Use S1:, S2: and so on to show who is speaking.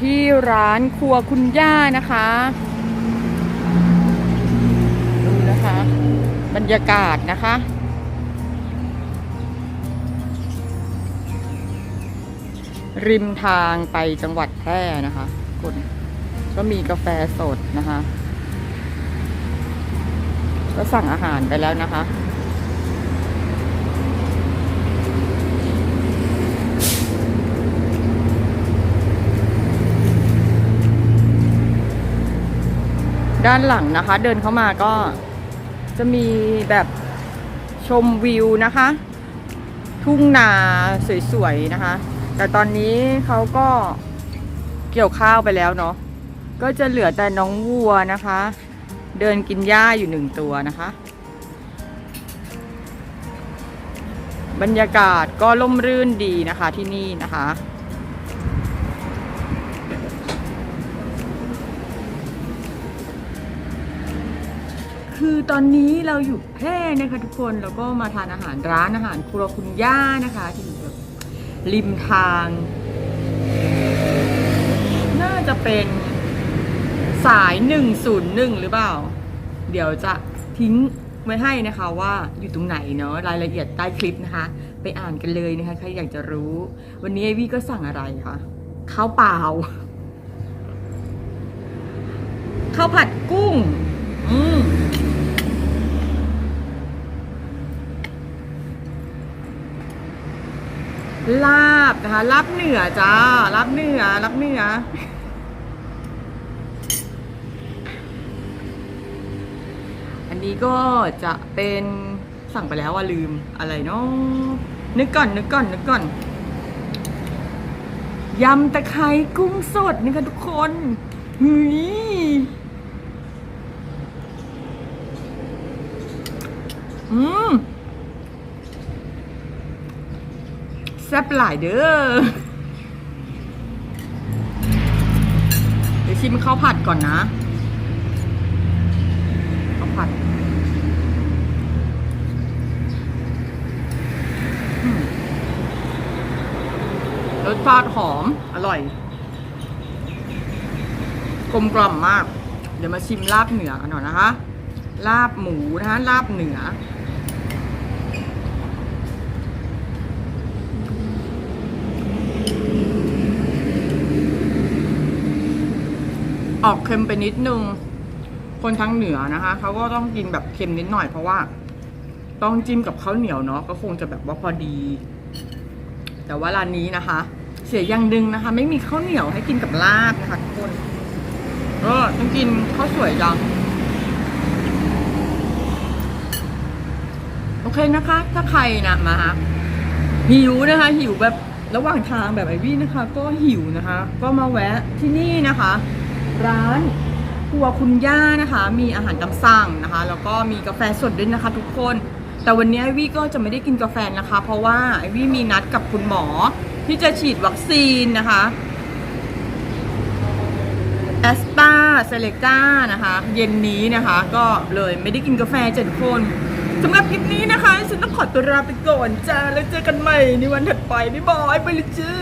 S1: ที่ร้านครัวคุณย่านะคะดูนะคะ บรรยากาศนะคะ ริมทางไปจังหวัดแพร่นะคะคุณก็มีกาแฟสดนะคะ ก็สั่งอาหารไปแล้วนะคะ ด้านหลังนะคะ เดินเข้ามาก็จะมีแบบชมวิวนะคะ ทุ่งนาสวยๆนะคะ แต่ตอนนี้เขาก็เกี่ยวข้าวไปแล้วเนาะก็จะเหลือแต่น้องวัวนะคะ เดินกินหญ้าอยู่หนึ่งตัวนะคะ บรรยากาศก็ล่มรื่นดีนะคะที่นี่นะคะ คือตอนนี้เราอยู่แพร่นะคะทุกคนแล้วก็มาทานอาหารร้านอาหารครัวคุณย่านะคะ ที่อยู่แบบริมทาง น่าจะเป็นสาย 101 หรือเปล่า เดี๋ยวจะทิ้งไว้ให้นะคะว่าอยู่ตรงไหนเนาะรายละเอียดใต้คลิปนะคะ ไปอ่านกันเลยนะคะใครอยากจะรู้ วันนี้ไอวี่ก็สั่งอะไรคะข้าวเปล่าข้าวผัดกุ้ง อืม ลาบนะคะลาบเหนือจ้าลาบเหนือลาบเหนืออันนี้ก็จะเป็นสั่งไปแล้วว่าลืมอะไรเนาะนึกก่อนนึกก่อนนึกก่อนยำตะไคร้กุ้งสดนี่ค่ะทุกคนหุยอืม แซ่บหลายเด้อเดี๋ยวชิมข้าวผัดก่อนนะข้าวผัดรสชาติหอม อร่อย กลมกล่อมมาก เดี๋ยวมาชิมลาบเหนือกันหน่อยนะคะ ลาบหมูนะคะ ลาบเหนือ ออกเค็มไปนิดนึง คนทางเหนือนะคะเขาก็ต้องกินแบบเค็มนิดหน่อยเพราะว่า ต้องจิ้มกับข้าวเหนียวเนาะก็คงจะแบบว่าพอดี แต่ว่าร้านนี้นะคะ เสียอย่างหนึ่งนะคะ ไม่มีข้าวเหนียวให้กินกับลาบนะคะทุกคนก็ต้องกินข้าวสวยจังโอเคนะคะ ถ้าใครนะมาหิวนะคะ หิวแบบระหว่างทางแบบไอวี่นะคะ ก็หิวนะคะ ก็มาแวะที่นี่นะคะ ร้านครัวคุณย่านะคะ มีอาหารตามสั่งนะคะ แล้วก็มีกาแฟสดด้วยนะคะทุกคน แต่วันนี้ไอวี่ก็จะไม่ได้กินกาแฟนะคะ เพราะว่าไอวี่มีนัดกับคุณหมอที่จะฉีดวัคซีนนะคะแอสตาเซเลกานะคะ เย็นนี้นะคะ ก็เลยไม่ได้กินกาแฟเจ็ดคนสำหรับคลิปนี้นะคะฉันต้องขอตัวลาไปก่อนจ้าแล้วเจอกันใหม่ในวันถัดไปบ๊ายบายไปเลยจ้า